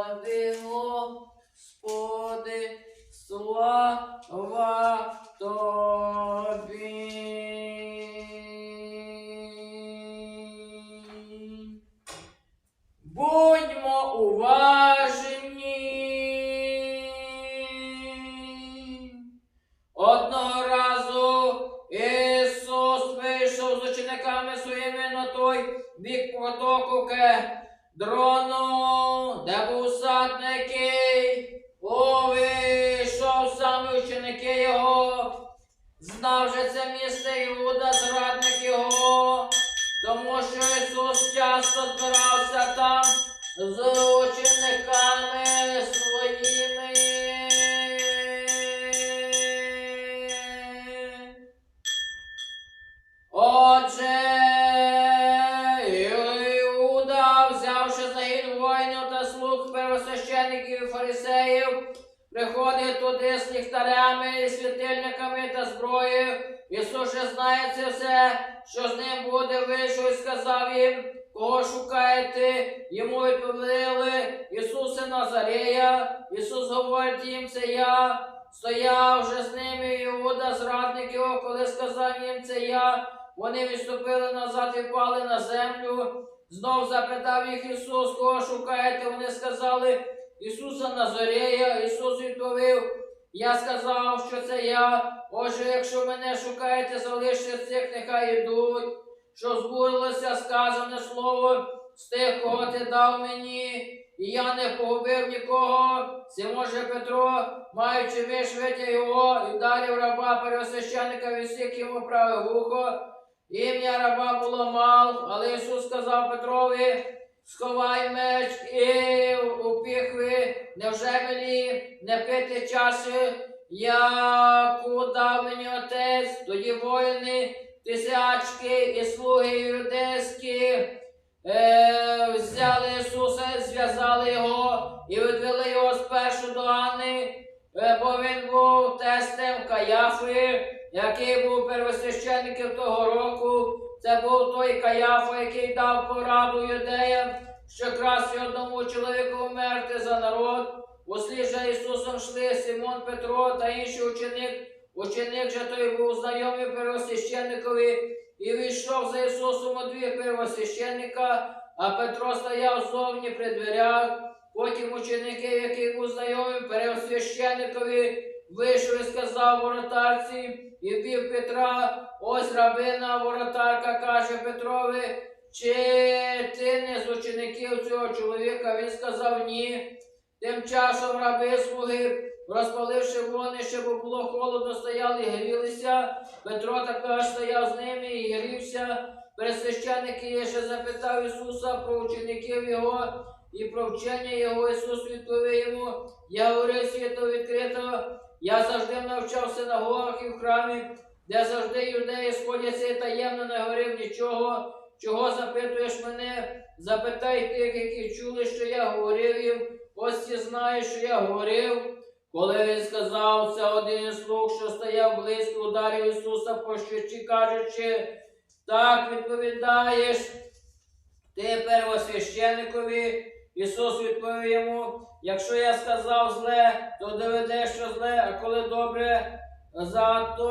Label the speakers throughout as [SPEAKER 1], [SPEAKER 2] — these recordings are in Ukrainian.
[SPEAKER 1] Тобі, Господи, слава Тобі. Будьмо уважні. Одного разу Ісус вийшов з учениками своїми на той бік потоку дрону, де був сад, на який увійшов саме ученики його. Знав же це місце Іуда, зрадник його, тому що Ісус часто збирався там з фарисеїв, приходить туди з ліхтарями, і світильниками та зброєю. Ісус же знає це все, що з ним буде, вийшов і сказав їм, кого шукаєте? Йому відповіли Ісуса Назарея. Ісус говорить їм, це я. Стояв вже з ними Іуда, зрадник його, коли сказав їм це я. Вони відступили назад і впали на землю. Знов запитав їх Ісус, кого шукаєте? Вони сказали Ісуса Назарея. Ісус відповів, я сказав, що це я. Отже, якщо мене шукаєте, залиште цих, нехай ідуть. Що збулося сказане слово з тих, кого ти дав мені, і я не погубив нікого. Симон же Петро, маючи витяг його і вдарив раба первосвященника відсік йому праве вухо. Ім'я раба було мал, але Ісус сказав Петрові, сховай меч і упіхви, невже мені не пити часу, яку дав мені отець, тоді воїни, тисячки і слуги юдейські е, взяли Ісуса, зв'язали його і відвели його спершу до Анни, е, бо він був тестем Каяфи, який був первосвященником того року. Це був той Каяфа, який дав пораду юдеям, що краще одному чоловіку вмерти за народ. Услід же Ісусом йшли Симон Петро та інший ученик. Ученик же той був знайомий первосвященникові і війшов за Ісусом у двір первосвященника, а Петро стояв зовні при дверях. Потім ученики, який був знайомий первосвященникові, вийшов і сказав воротарці і вбив Петра. Ось рабина воротарка каже Петрові, чи ти не з учеників цього чоловіка? Він сказав ні. Тим часом раби слуги, розпаливши вогнище, бо було холодно, стояли і грілися. Петро також стояв з ними і грівся. Пересвященники ще запитав Ісуса про учеників Його і про вчення Його. Ісус відповів йому, я говорив свято відкрито, я завжди навчав синагогах і в храмі, де завжди юдеї сходяться і таємно не говорив нічого. Чого запитуєш мене? Запитай тих, які чули, що я говорив їм. Ось ті знають, що я говорив. Коли він сказав це, один із слуг, що стояв близько, ударив Ісуса по щоці, кажучи, так відповідаєш ти первосвященикові. Ісус відповів йому, якщо я сказав зле, то доведеш, що зле, а коли добре, за то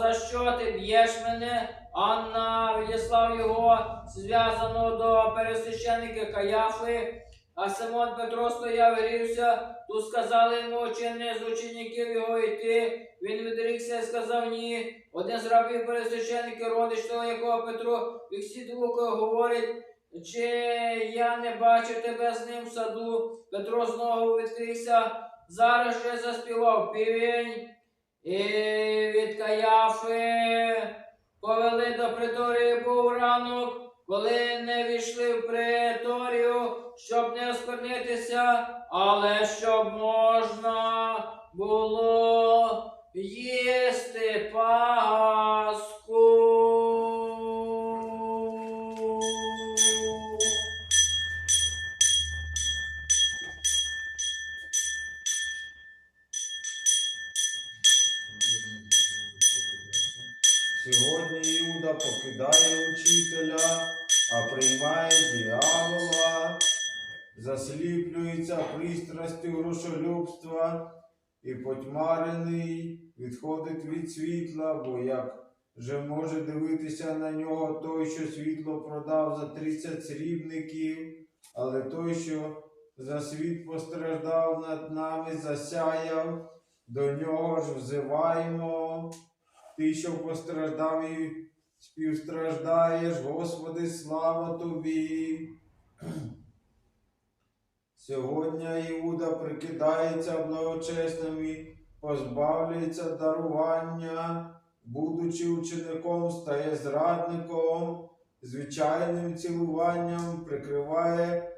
[SPEAKER 1] за що ти б'єш мене? Анна відіслав його, зв'язаного до пересвященника Каяфи, а Симон Петро стояв грівся. Тут сказали йому, чи не з учеників його йти. Він відрікся і сказав ні. Один з рабів пересвященників, родич того, якого Петро, і всі двоє говорять, чи я не бачив тебе з ним в саду. Петро знову відкрився. Зараз же заспівав півень. І від Каяфи повели до приторії був ранок, коли не війшли в приторію, щоб не осквернитися, але щоб можна було їсти Пасху.
[SPEAKER 2] Сьогодні Іуда покидає учителя, а приймає діявола. засліплюється пристрастю грошолюбства і потьмарений відходить від світла, бо як же може дивитися на нього той, що світло продав за 30 срібників, але той, що за світ постраждав над нами, засяяв, до нього ж взиваємо. Ти, що постраждав і співстраждаєш, Господи, слава тобі. Сьогодні Іуда прикидається благочесним і позбавлюється дарування, будучи учеником, стає зрадником, звичайним цілуванням прикриває